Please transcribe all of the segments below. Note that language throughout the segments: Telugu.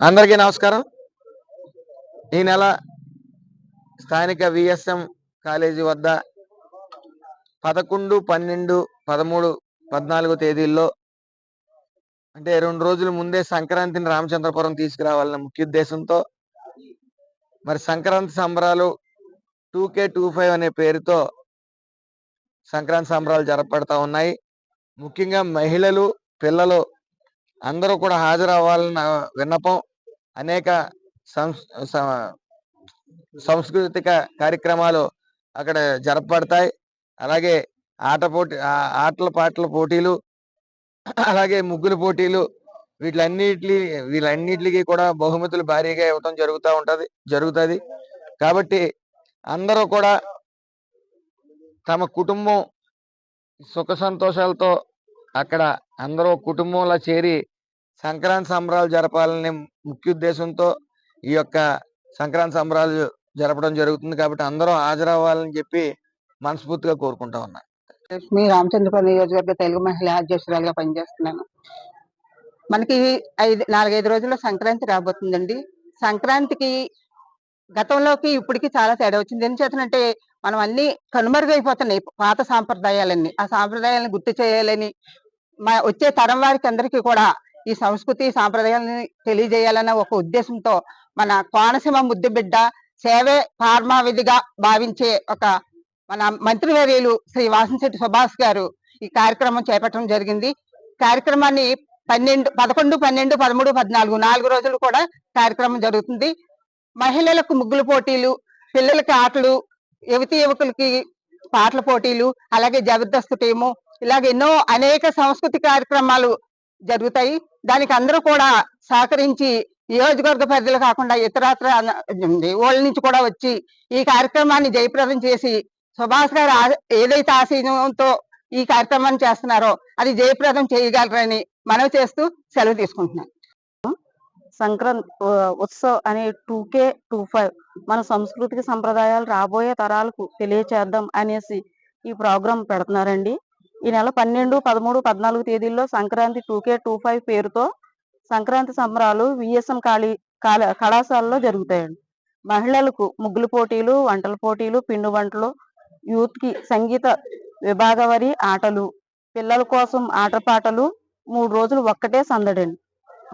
అందరికీ నమస్కారం. ఈ నెల స్థానిక విఎస్ఎం కాలేజీ వద్ద పదకొండు పన్నెండు పదమూడు పద్నాలుగు తేదీల్లో అంటే రెండు రోజుల ముందే సంక్రాంతిని రామచంద్రపురం తీసుకురావాలన్న ముఖ్య ఉద్దేశంతో మరి సంక్రాంతి సంబరాలు టూ కే టూ ఫైవ్ అనే పేరుతో సంక్రాంతి సంబరాలు జరపడతా ఉన్నాయి. ముఖ్యంగా మహిళలు పిల్లలు అందరూ కూడా హాజరవ్వాలన్న విన్నపం అనేక సంస్ సాంస్కృతిక కార్యక్రమాలు అక్కడ జరపబడతాయి. అలాగే ఆట పోటీ ఆటల పాటల పోటీలు అలాగే ముగ్గుల పోటీలు వీటిలన్నిటి వీళ్ళన్నిటికి కూడా బహుమతులు భారీగా ఇవ్వటం జరుగుతూ ఉంటుంది జరుగుతుంది. కాబట్టి అందరూ కూడా తమ కుటుంబం సుఖ సంతోషాలతో అక్కడ అందరూ కుటుంబంలో చేరి సంక్రాంతి సంబరాలు జరపాలని ముఖ్య ఉద్దేశంతో ఈ యొక్క సంక్రాంతి సంబరాలు జరపడం జరుగుతుంది కాబట్టి అందరూ హాజరవ్వాలని చెప్పి మనస్ఫూర్తిగా కోరుకుంటా ఉన్నా. లక్ష్మి రామచంద్రపురం నియోజకవర్గ తెలుగు మహిళా అధ్యక్షురాలుగా పనిచేస్తున్నాను. మనకి ఐదు నాలుగైదు రోజుల్లో సంక్రాంతి రాబోతుందండి. సంక్రాంతికి గతంలోకి ఇప్పటికి చాలా తేడా వచ్చింది. ఏం చేతనంటే మనం అన్ని కనుమరుగైపోతున్నాయి పాత సాంప్రదాయాలన్నీ. ఆ సాంప్రదాయాలను గుర్తు చేయాలని మా వచ్చే తరం వారికి అందరికీ కూడా ఈ సంస్కృతి సాంప్రదాయాలని తెలియజేయాలన్న ఒక ఉద్దేశంతో మన కోనసీమ ముద్దు బిడ్డ సేవే పార్మావిధిగా భావించే ఒక మన మంత్రివర్యులు శ్రీ వాసంశెట్టి సుభాష్ గారు ఈ కార్యక్రమం చేపట్టడం జరిగింది. కార్యక్రమాన్ని పన్నెండు పదకొండు పన్నెండు పదమూడు పద్నాలుగు నాలుగు రోజులు కూడా కార్యక్రమం జరుగుతుంది. మహిళలకు ముగ్గులు పోటీలు పిల్లలకి ఆటలు యువతి యువకులకి పాటల పోటీలు అలాగే జబర్దస్త్ టీము ఇలాగ ఎన్నో అనేక సాంస్కృతిక కార్యక్రమాలు జరుగుతాయి. దానికి అందరూ కూడా సహకరించి నియోజకవర్గ పరిధిలో కాకుండా ఇతరత్ర ఓళ్ళ నుంచి కూడా వచ్చి ఈ కార్యక్రమాన్ని జయప్రదం చేసి సుభాష్ గారు ఏదైతే ఆశయంతో ఈ కార్యక్రమాన్ని చేస్తున్నారో అది జయప్రదం చేయగలరని మనవి చేస్తూ సెలవు తీసుకుంటున్నాను సంక్రాంతి ఉత్సవ్ అనే టూ కే టూ ఫైవ్ మన సంస్కృతికి సంప్రదాయాలు రాబోయే తరాలకు తెలియచేద్దాం అనేసి ఈ ప్రోగ్రాం పెడుతున్నారండి. ఈ నెల పన్నెండు పదమూడు పద్నాలుగు తేదీల్లో Sankranti two K two five పేరుతో సంక్రాంతి సంబరాలు విఎస్ఎం కాళీ కళాశాలలో జరుగుతాయండి. మహిళలకు ముగ్గులు పోటీలు వంటల పోటీలు పిండి వంటలు యూత్కి సంగీత విభాగవరి ఆటలు పిల్లల కోసం ఆటపాటలు మూడు రోజులు ఒక్కటే సందడండి.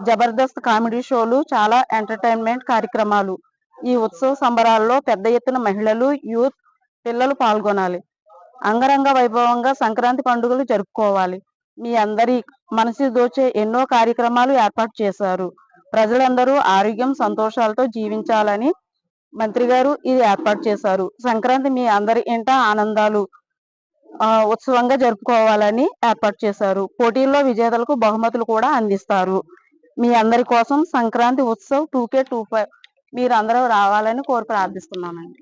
జబర్దస్త్ కామెడీ షోలు చాలా ఎంటర్టైన్మెంట్ కార్యక్రమాలు. ఈ ఉత్సవ సంబరాల్లో పెద్ద ఎత్తున మహిళలు యూత్ పిల్లలు పాల్గొనాలి. అంగరంగ వైభవంగా సంక్రాంతి పండుగలు జరుపుకోవాలి. మీ అందరి మనసు దోచే ఎన్నో కార్యక్రమాలు ఏర్పాటు చేశారు. ప్రజలందరూ ఆరోగ్యం సంతోషాలతో జీవించాలని మంత్రి గారు ఇది ఏర్పాటు చేశారు. సంక్రాంతి మీ అందరి ఇంట ఆనందాలు ఉత్సవంగా జరుపుకోవాలని ఏర్పాటు చేశారు. పోటీల్లో విజేతలకు బహుమతులు కూడా అందిస్తారు. మీ అందరి కోసం Sankranti Utsav two K two five మీరు అందరూ రావాలని కోరి ప్రార్థిస్తున్నానండి